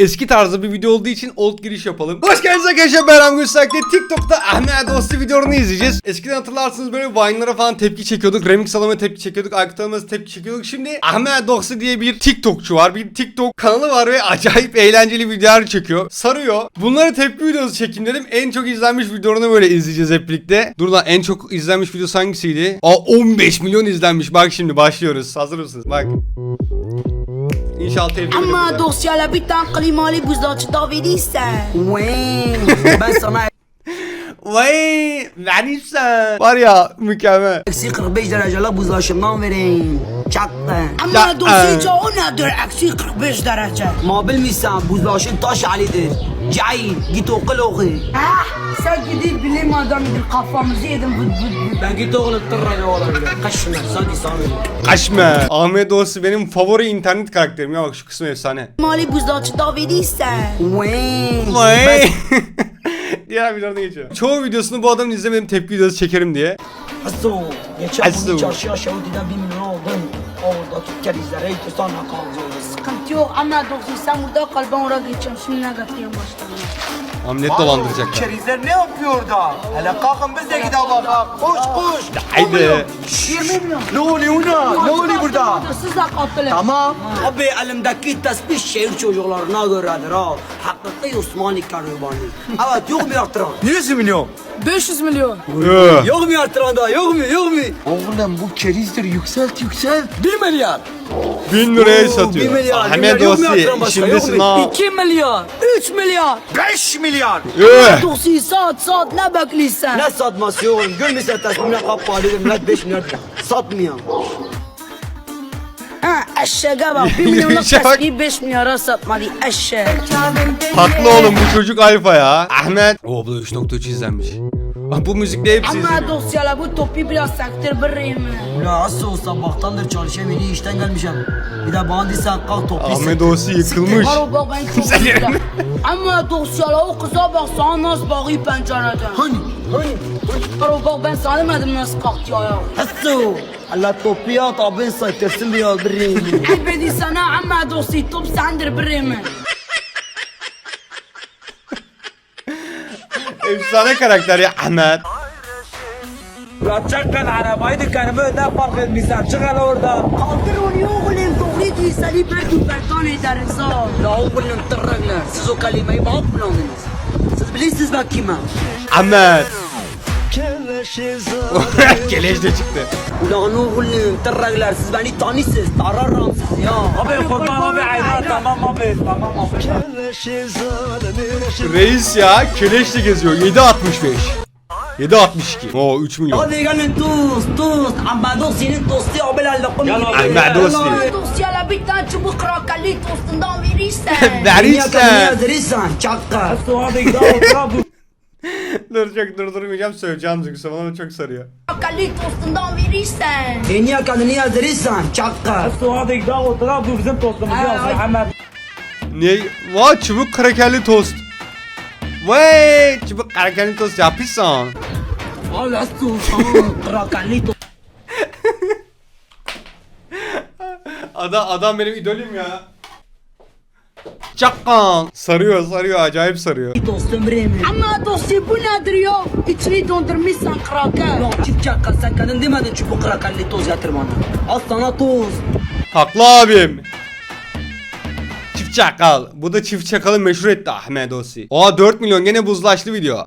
eski tarzda bir video olduğu için old giriş yapalım. Hoş geldiniz arkadaşlar ben Ramgül Saklı. TikTok'ta Ahmet Dostu videolarını izleyeceğiz. Eskiden hatırlarsınız böyle Vine'lara falan tepki çekiyorduk. Remix alamaya tepki çekiyorduk. Aykut Elmas'a tepki çekiyorduk. Şimdi Ahmet Dostu diye bir TikTokçu var. Bir TikTok kanalı var ve acayip eğlenceli videolar çekiyor. Sarıyor. Bunlara tepki videosu çekeyim dedim. En çok izlenmiş videolarını böyle izleyeceğiz hep birlikte. Dur lan en çok izlenmiş videosu hangisiydi? Aa 15 milyon izlenmiş. Bak şimdi başlıyoruz. Hazır mısınız? Bak. İnşallah tebrik ederim. Ama dosyalar bir tane klimalı buzdolabı da verirsen. Uy, ben sana Vay vereyim sen. Var ya mükemmel. Eksi 45 derecelik buzlaşımdan vereyim. Çaktı. Ama dosyca e. o nedir eksi 45 derece? Ma bilmişsen buzlaşın taş halidir. Cahil git okul oku. Sen gidip bilim adamıdır kafamızı yedim. Vıd vıd vıd. Ben git oğlum tırrayla oğlum. Kaçma sen insanım. Kaçma. Ahmet Doğusu benim favori internet karakterim ya bak şu kısmı efsane. Mali buzlaşıda verirsen. Vay. Vay. diğer videolarına geçiyorum. Çoğu videosunu bu adamın izlemedim tepki videosu çekerim diye. Asu, geçen Asu. gün çarşıya Şahudi'den bir milyon aldım. Orada tüccar izler, hey sana kaldı. Sıkıntı yok ama doktor burada kal ben oraya geçeceğim. Şimdi ne başlayalım. Hamlet dolandıracaklar. İçerizler ne yapıyor da? Hele kalkın biz de gidelim. Koş koş. Haydi. 20 milyon. Ne oluyor ona? Ne oluyor burada? Siz de katılın. Tamam. Abi elimdeki tesbih şehir çocuklarına göredir ha. Hakiki Osmanlı kervanı. Evet yok mu yaptıran? 100 milyon. 500 milyon. Ee. Yok mu artıran daha? Yok mu? Yok mu? Oğlum bu kerizdir. Yükselt yükselt. 1 milyar. 1000 liraya satıyor. 1 milyar. Ahmet Yossi şimdisin ha. 2 milyar. 3 milyar. 5 milyar. Ee. Dosi sat sat ne bekliyorsun? Ne satması oğlum? Gönlü satası. Ne kapalı dedim. Ne 5 milyar. Satmayan ha eşeğe bak. Bir milyonluk Yumuşak. tespihi 5 milyara satmadı eşek. Haklı oğlum bu çocuk alfa ya. Ahmet. O abla 3.3 izlenmiş. Ah, Bu müzikte hepsi Ama izleniyor. dosyalar bu topi biraz saktır biriyim. Ula asıl sabahtandır çalışıyorum yeni işten gelmişim. Bir de bana desen kalk toplu Ahmet Doğusu yıkılmış. Haro bak ben çok güzel. Ama dosyalar o kıza bak sana nasıl bakıyor pencereden. Hani? Hani? Haro bak ben sana demedim nasıl kalktı ayağa. Hasso. Allah toplu at abin saytırsın bir yol biriyim. Ebedi sana ama dosya top sendir biriyim. efsane karakter ya Ahmet. Bırakacakken arabayı dükkanımı önden park etmişsen çık hele oradan. Kaldır onu ya oğlum. Doğruydu seni bir gün bertan ederiz ha. La oğlum tırrınlar. Siz o kelimeyi bana kullandınız. Siz bilirsiniz ben kimim. Ahmet. Geleş de çıktı. Ulan oğlum tırraklar siz beni tanıyorsunuz tararım siz ya. Abi kurban abi ayran tamam abi tamam abi. Reis ya keleşle geziyor 7.65. 7.62. Oo 3 milyon. Hadi gelin dost dost. Ambados senin dostu ya bela lakum. Ambados değil. Dost ya la bir tane çubuk rakali dostundan verirsen. Verirsen. Verirsen çakka. Hadi hadi gel. Duracak durdurmayacağım söyleyeceğim çünkü bana çok sarıyor. Kali tostundan verirsen. En yakınını yazdırırsan çatka. E, Suadik daha oturan bu bizim tostumuz ya. Hemen. Niye? Vay çubuk krakerli tost. Vay çubuk krakerli tost yapıyorsan. Valla sultan krakerli tost. Adam, adam benim idolüm ya. Çakkan. Sarıyor sarıyor acayip sarıyor. Tostum birimi. Ama dosya bu nedir ya? İçini dondurmuşsan kraker. Ya çift çakka sen kendin demedin çubuk krakalli toz yatır bana. Al sana toz. Haklı abim. Çift çakal. Bu da çift çakalı meşhur etti Ahmet Osi. Oha 4 milyon gene buzlaştı video.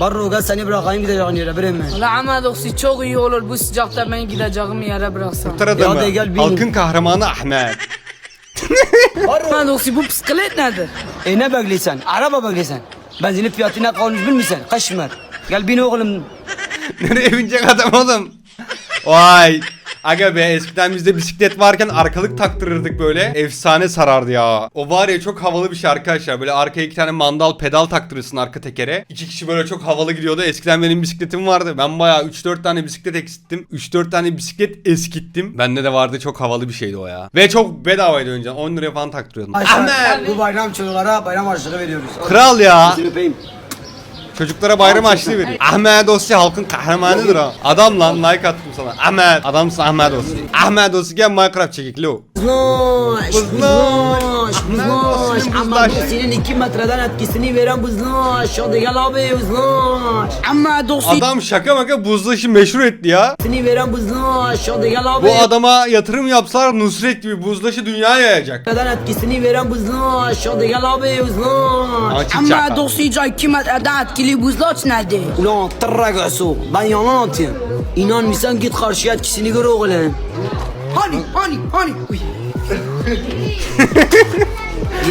Barro gel seni bırakayım gideceğin yere birimi. La ama doksi çok iyi olur bu sıcakta ben gideceğim yere bıraksam. Kurtar adamı. Ya da gel bin. Halkın kahramanı Ahmet. Ama doksi bu bisiklet nedir? E ne bekleysen? Araba bekleysen. Benzinin fiyatı ne kalmış bilmiyorsun. Kaşmer. Gel bin oğlum. Nereye binecek adam oğlum? Vay. Aga be eskiden bizde bisiklet varken arkalık taktırırdık böyle. Efsane sarardı ya. O var ya çok havalı bir şey arkadaşlar. Böyle arkaya iki tane mandal pedal taktırırsın arka tekere. İki kişi böyle çok havalı gidiyordu. Eskiden benim bisikletim vardı. Ben bayağı 3-4 tane bisiklet eksilttim. 3-4 tane bisiklet eskittim. Bende de vardı çok havalı bir şeydi o ya. Ve çok bedavaydı önceden. 10 liraya falan taktırıyordum. Ahmet! Bu bayram çocuklara bayram harçlığı veriyoruz. Kral ya. Öpeyim. Çocuklara bayram harçlığı veriyor. Ahmet Dosya halkın kahramanıdır ha. Adam lan like attım sana. Ahmet. Adamsın Ahmet Dosya. Ahmet Dosya gel Minecraft çekik lo. Buzlaş, buzlaş, buzlaş. Ama bu senin iki metreden etkisini veren buzlaş. Hadi gel abi buzlaş. Ama dostu Adam şaka maka buzlaşı meşhur etti ya. etkisini veren buzlaş. Hadi gel abi. Bu adama yatırım yapsalar Nusret gibi buzlaşı dünyaya yayacak. metreden etkisini veren buzlaş. Hadi gel abi buzlaş. Ama şaka. iki metreden etkili buzlaç nedir? Ulan tırra gaso. Ben yalan atayım. İnan mısın git karşıya etkisini gör oğlum. Hani hani hani. Uy.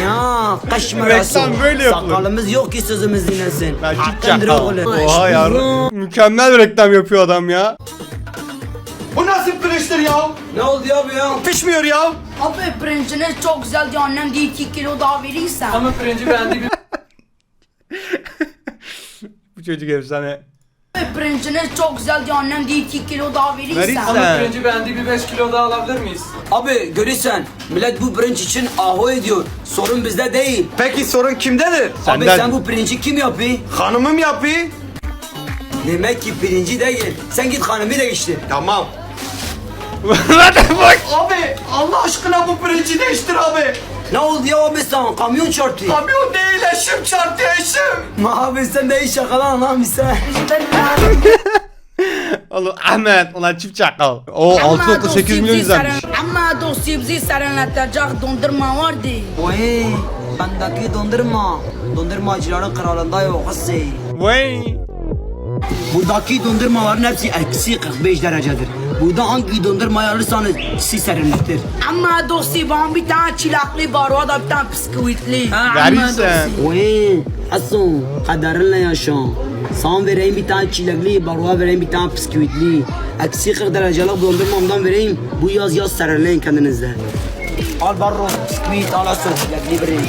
ya kaş numarası. Reklam böyle yapılır. Sakalımız yok ki sözümüz dinlensin. Ben Hakkındır çıkacağım. oğlum. Oha yavrum. Mükemmel bir reklam yapıyor adam ya. Bu nasıl kılıçtır ya? Ne oldu ya bu ya? Pişmiyor ya. Abi pirinciniz çok güzeldi annem diye 2 kilo daha verirsen. Ama pirinci beğendi. Bu çocuk efsane. Abi pirinciniz çok güzeldi annem diye 2 kilo daha verirsen. Verirsen. ama pirinci beğendi bir 5 kilo daha alabilir miyiz? Abi görürsen millet bu pirinç için aho ediyor. Sorun bizde değil. Peki sorun kimdedir? Abi Senden. sen bu pirinci kim yapıyor? Hanımım yapıyor. Demek ki pirinci değil. Sen git hanımı değiştir. Tamam. What the fuck? Abi Allah aşkına bu pirinci değiştir abi. Ne oldu ya abi sen? Kamyon çarptı. Kamyon değil eşim çarptı eşim. Abi sen de iyi şakalan lan sen. Oğlum Ahmet ulan çift çakal. O 6.8 milyon izlenmiş. Ama dosyayı bizi serinletecek dondurma vardı. Oy bendeki dondurma. Dondurmacıların kralında yok hasi. Vay. Buradaki dondurmaların hepsi eksi 45 derecedir. Burada hangi dondurmayı alırsanız sizi serinletir. Ama dosyayı bana bir tane çilekli var o da bir tane bisküvitli. Verirsen. Oy Hasan kaderinle yaşa. Sana vereyim bir tane çilekli, baruğa vereyim bir tane bisküvitli. Eksi 40 derecelik dondurmamdan vereyim. Bu yaz yaz serinleyin kendinizde. Al barro, bisküvit, al asıl çilekli vereyim.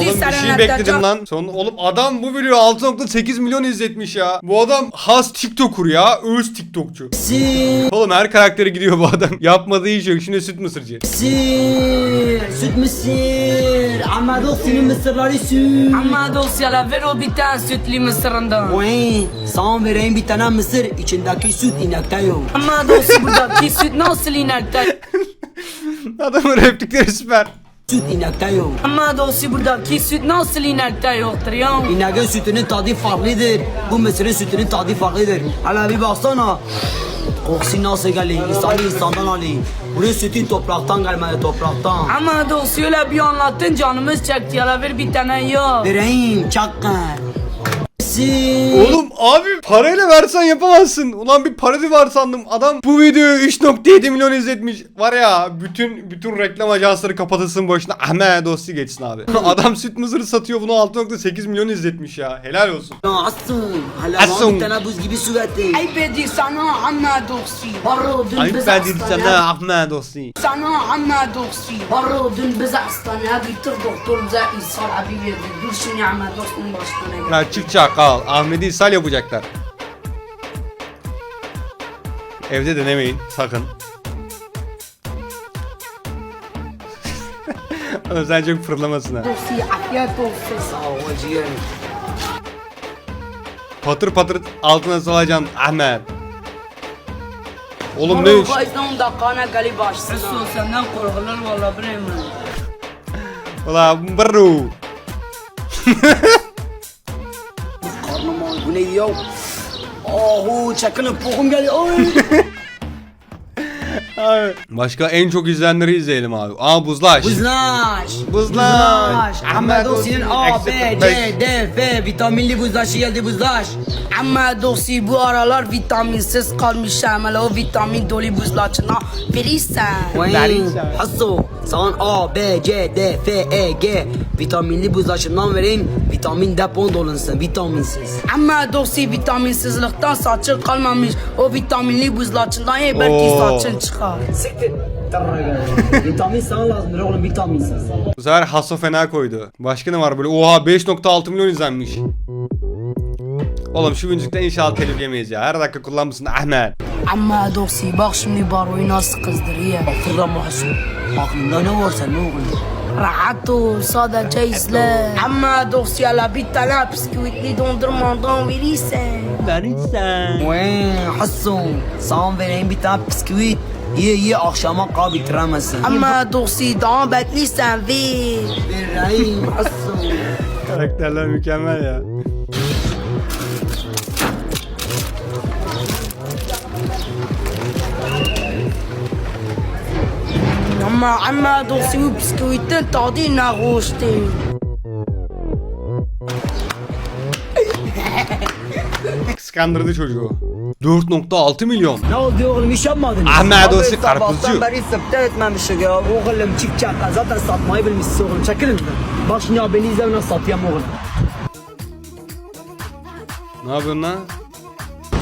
Oğlum bir şey bekledim lan. Son, oğlum adam bu video 6.8 milyon izletmiş ya. Bu adam has TikToker ya. Öz TikTokçu. Oğlum her karakteri gidiyor bu adam. Yapmadığı iş yok. Şimdi süt mısırcı. sir, süt mısır. Ama senin mısırları süt. Ama dosyala ver o bir tane sütlü mısırından. Oy, sana vereyim bir tane mısır, içindeki süt inekte yok. Ama dosya buradaki süt nasıl inekte? Adamın replikleri süper. Süt inekte yok. Ama dosya buradaki süt nasıl inekte yoktur ya? İneğin sütünün tadı farklıdır. Bu mısırın sütünün tadı farklıdır. Hala bir baksana. Kokusu nasıl geliyor? İnsanı insandan alıyor. Bunun sütü topraktan gelmedi topraktan. Ama dosya öyle bir anlattın canımız çekti ya ver bir tane ya. Vereyim. Sir. Oğlum abi parayla versen yapamazsın. Ulan bir parodi var sandım. Adam bu videoyu 3.7 milyon izletmiş. Var ya bütün bütün reklam ajansları kapatılsın boşuna. Ahmet dostu geçsin abi. Adam süt mısırı satıyor bunu 6.8 milyon izletmiş ya. Helal olsun. Ya Asun. Hala buz gibi getir. Ayıp ediyor sana. Barro dün Ayıp hastaneye. sana Ahmet dostu. Sana ama dosyayı. Barro dün biz hastaneye gittik doktor bize ishal abi verdi. Dur şimdi başına gel. Ya çık çakal. Ahmet'i ishal yapacaklar. Evde denemeyin sakın. Oğlum sen çok fırlamasın ha. Sağ ol ciğerim. Patır patır altına salacaksın Ahmet. Oğlum ne iş? gayzdan da kana gali başsın. Resul senden korkulur valla bre mi? Ulan bro. Karnım ağrıyor. Bu neydi ya? Ahu çakının pokum geldi. Oy. Abi. Başka en çok izleyenleri izleyelim abi. Aa buzlaş. Buzlaş. Buzlaş. Ahmet Osin'in A, B, C, D, F vitaminli buzlaşı geldi buzlaş. Ama dosyayı bu aralar vitaminsiz kalmış ama o vitamin dolu buzlaçına verirsen. Verirsen. Hasso. Sana A, B, C, D, F, E, G vitaminli buzlaşından vereyim. Vitamin depon dolunsun. Vitaminsiz. Ama dosyayı vitaminsizlikten saçın kalmamış. O vitaminli buzlaçından ye belki Oo. saçın çıkar. Siktir. Vitamin sana lazımdır oğlum vitaminsiz. Bu sefer Haso fena koydu. Başka ne var böyle? Oha 5.6 milyon izlenmiş. Oğlum şu müzikten inşallah telif yemeyiz ya. Her dakika kullanmışsın Ahmet. Ama dosyayı bak şimdi baroyu nasıl kızdırıyor. Fırlama Hasso. Aklında ne var senin oğlum? Rahat ol sadece izle. Ama dosyayla bir tane bisküvitli dondurmadan verirsen. Vay Hasso. Sana vereyim bir tane bisküvit. Ye ye akşama kadar bitiremezsin. Ama doksidan bekliysen ver. Vereyim asıl. Karakterler mükemmel ya. Ama ama doksi bu bisküvitten tadı ne hoş. Kıskandırdı çocuğu. 4.6 milyon. Ne oldu oğlum iş yapmadın? Ahmet Osi karpuzcu. Beri septe etmemişik ya. Oğlum çift çakal zaten satmayı bilmişsin oğlum. Çekilin. Bak şimdi ya beni izle nasıl satayım oğlum. Ne yapıyorsun lan?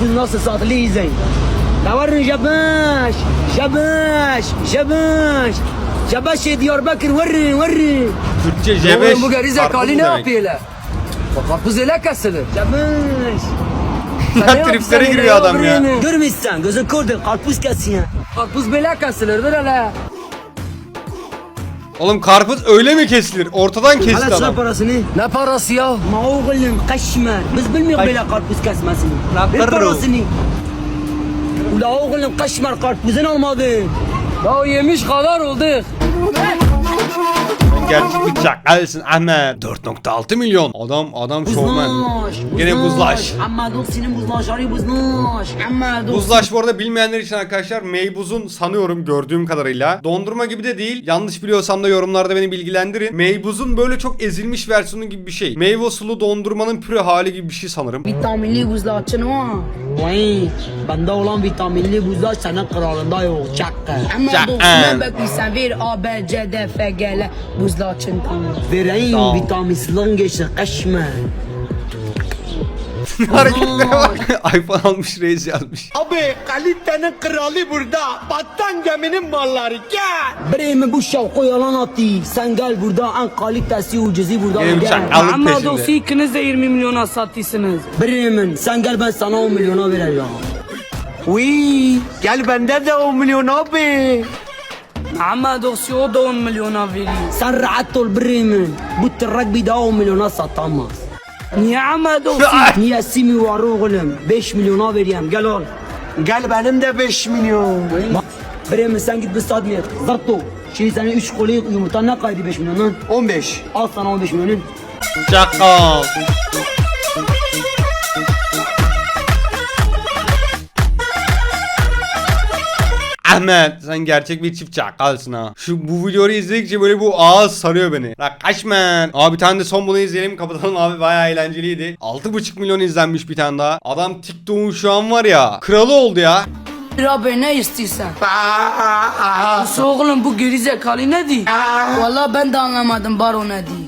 Kız nasıl satılıyor izleyin. Ne var jabaş, jabaş, jabaş. Jabaş Diyarbakır varın varın. Türkçe cebeş. Oğlum bu gerizekalı ne yapıyor lan? Bak karpuz ele kesilir. Jabaş. Ya triplere giriyor adam ya. Görmüşsen gözün kurdu karpuz kesin ya. Karpuz bele kesilir dur hele. Oğlum karpuz öyle mi kesilir? Ortadan kesti Hala adam. parasını. Ne parası ya? Ma oğlum kaşma. Biz bilmiyoruz böyle karpuz kesmesini. Perro. parasını. Ula oğlum kaşma karpuzun olmadı. Ya yemiş kadar olduk gerçek bıçak. Neredesin Ahmet? 4.6 milyon. Adam adam şovmen. Buzlaş. Gene buzlaş. Amma dur senin buzlaşları buzlaş. Amma dur. Buzlaş bu arada bilmeyenler için arkadaşlar meybuzun sanıyorum gördüğüm kadarıyla. Dondurma gibi de değil. Yanlış biliyorsam da yorumlarda beni bilgilendirin. Meybuzun böyle çok ezilmiş versiyonu gibi bir şey. Meyve sulu dondurmanın püre hali gibi bir şey sanırım. Vitaminli buzlaçın o. Vay. Bende olan vitaminli buzlaç senin kararında yok. Çakka. Ama dur. Ne bekliyorsun? Ver A, B, C, D, F, G gele buzlaçın tamam. Vereyim tamam. vitaminsizliğin geçti kaçma. Hareketlere bak. iPhone almış reis yazmış. Abi kalitenin kralı burada. Battan geminin malları gel. Bremi bu şavku yalan attı. Sen gel burada en kalitesi ucuzi burada. Benim gel. Ama dosu ikiniz de 20 milyona sattısınız. Bremen sen gel ben sana 10 milyona vereceğim. Uy, gel benden de 10 milyon abi. Ama dosi o da 10 milyona veriyor. Sen rahat ol Bremen. Bu tırrak bir daha 10 milyona satamaz. Niye ama dosi? Niye simi var oğlum? 5 milyona vereyim gel al. Gel benim de 5 milyon. Bak, Bremen sen git bir saat mi et? Zarto. Şimdi senin 3 koli yumurta ne kaydı 5 milyondan? 15. Al sana 15 milyonun. Çakal. Ahmet sen gerçek bir çift çakalsın ha. Şu bu videoyu izledikçe böyle bu ağız sarıyor beni. La kaçmen. Abi bir tane de son bunu izleyelim kapatalım abi bayağı eğlenceliydi. 6.5 milyon izlenmiş bir tane daha. Adam TikTok'un şu an var ya kralı oldu ya. Rabbi ne istiyorsan? Dosi oğlum bu gerizekalı ne diyor? Valla ben de anlamadım baro ne diyor.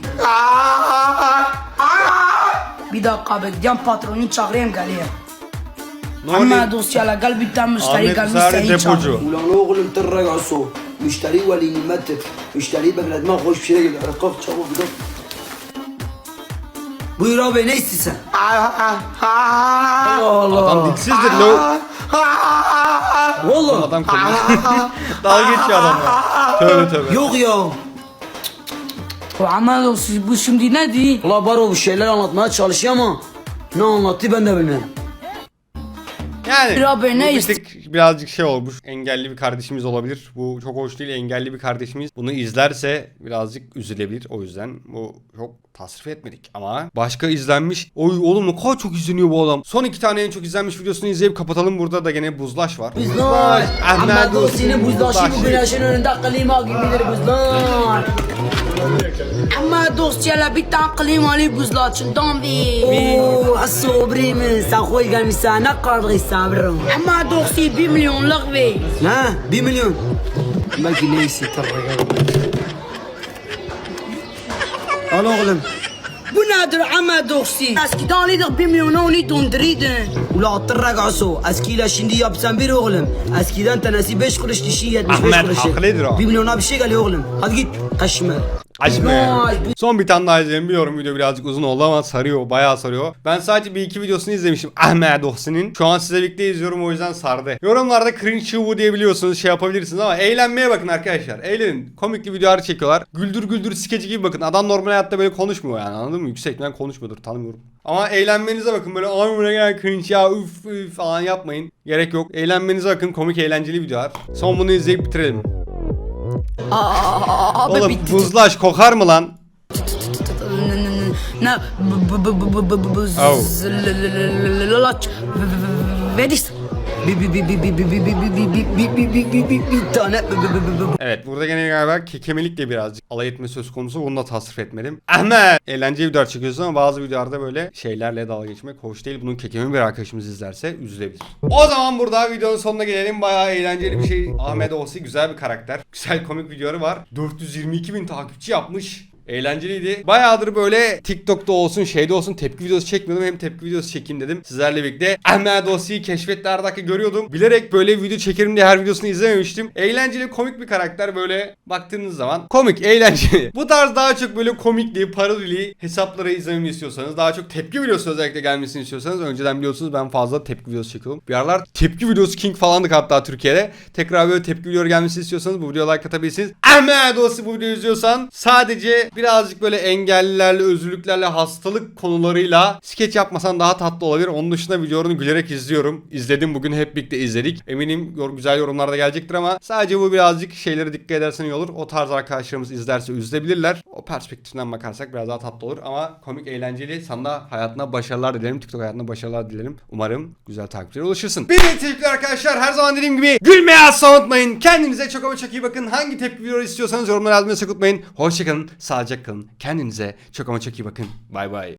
Bir dakika bekleyeceğim patronu çağırayım geliyor. Müşteri Ahmet gelmiş Sari seni depocu. çağırıyor. Ulan oğlum tırrak aso. Müşteri veli nimettir. Müşteriyi bekletme hoş bir şey değil. Kalk çabuk gidelim. Buyur abi ne istiyorsun? Adam dilsizdir lo. Valla. Adam konuşuyor. Dalga geçiyor adam ya. Tövbe tövbe. Yok ya. Ama dosi bu şimdi ne diyor? Ula baro bir şeyler anlatmaya çalışıyor ama ne anlattı ben de bilmiyorum. Yani ne bu bir tık birazcık şey olmuş. Engelli bir kardeşimiz olabilir. Bu çok hoş değil. Engelli bir kardeşimiz. Bunu izlerse birazcık üzülebilir. O yüzden bu çok tasrif etmedik. Ama başka izlenmiş. Oy oğlum ne kadar çok izleniyor bu adam. Son iki tane en çok izlenmiş videosunu izleyip kapatalım. Burada da gene buzlaş var. Buzlar. Ahmet Ahmet Dostum, Dostini buzlaşı bu buzlaşı. güneşin önünde klima gibidir buzlar. Ama dosyayla bir tane klimalı buzlaçın tam bir. Oo aso brimin sen koy gelmişsen ne kadar sabırım. Ama dosi bir milyonluk ver. Ha bir milyon. Belki neyse Al oğlum. Bu nedir ama dosi? Eskiden alıyorduk bir milyona onu donduruyordun. Ula tırrak aso. Eskiyle şimdi yapsan bir oğlum. Eskiden tanesi 5 kuruş dişi 75 Ahmet kuruş. haklıdır o. 1 milyona bir şey geliyor oğlum. Hadi git kaşma. Vay, Son bir tane daha izleyelim. Biliyorum video birazcık uzun oldu ama sarıyor. Bayağı sarıyor. Ben sadece bir iki videosunu izlemiştim. Ahmet Ohsin'in. Şu an size birlikte izliyorum o yüzden sardı. Yorumlarda cringe bu diyebiliyorsunuz. Şey yapabilirsiniz ama eğlenmeye bakın arkadaşlar. Eğlenin. Komikli videolar çekiyorlar. Güldür güldür skeci gibi bakın. Adam normal hayatta böyle konuşmuyor yani anladın mı? Yüksekten konuşmuyordur tanımıyorum. Ama eğlenmenize bakın böyle ay bu ne kadar cringe ya üf üf falan yapmayın. Gerek yok. Eğlenmenize bakın komik eğlenceli videolar. Son bunu izleyip bitirelim. Abi Oğlum bitti. buzlaş kokar mı lan? Ne? Bu bu Evet burada gene galiba kekemelikle birazcık alay etme söz konusu. Bunu da tasrif etmedim. Ahmet! Eğlenceli videolar çekiyorsun ama bazı videolarda böyle şeylerle dalga geçmek hoş değil. Bunun kekemi bir arkadaşımız izlerse üzülebilir. O zaman burada videonun sonuna gelelim. Bayağı eğlenceli bir şey. Ahmet Osi güzel bir karakter. Güzel komik videoları var. 422 bin takipçi yapmış. Eğlenceliydi. Bayağıdır böyle TikTok'ta olsun şeyde olsun tepki videosu çekmiyordum. Hem tepki videosu çekeyim dedim. Sizlerle birlikte Ahmet Osi'yi keşfette her dakika görüyordum. Bilerek böyle video çekerim diye her videosunu izlememiştim. Eğlenceli komik bir karakter böyle baktığınız zaman. Komik, eğlenceli. Bu tarz daha çok böyle komikli, parodili hesapları izlememi istiyorsanız daha çok tepki videosu özellikle gelmesini istiyorsanız önceden biliyorsunuz ben fazla tepki videosu çekiyordum. Bir aralar tepki videosu king falandık hatta Türkiye'de. Tekrar böyle tepki videoları gelmesini istiyorsanız bu videoya like atabilirsiniz. Ahmet Osi bu videoyu izliyorsan sadece birazcık böyle engellilerle, özürlüklerle, hastalık konularıyla skeç yapmasan daha tatlı olabilir. Onun dışında videolarını gülerek izliyorum. İzledim bugün hep birlikte izledik. Eminim güzel yorumlar da gelecektir ama sadece bu birazcık şeylere dikkat edersen iyi olur. O tarz arkadaşlarımız izlerse üzülebilirler. O perspektiften bakarsak biraz daha tatlı olur ama komik, eğlenceli. Sana da hayatına başarılar dilerim. TikTok hayatına başarılar dilerim. Umarım güzel takipçilere ulaşırsın. Bir de arkadaşlar. Her zaman dediğim gibi gülmeye asla unutmayın. Kendinize çok ama çok iyi bakın. Hangi tepki videoları istiyorsanız yorumlara yazmayı sakın unutmayın. Hoşçakalın, sağlıcakla kalın. Kendinize çok ama çok iyi bakın. Bay bay.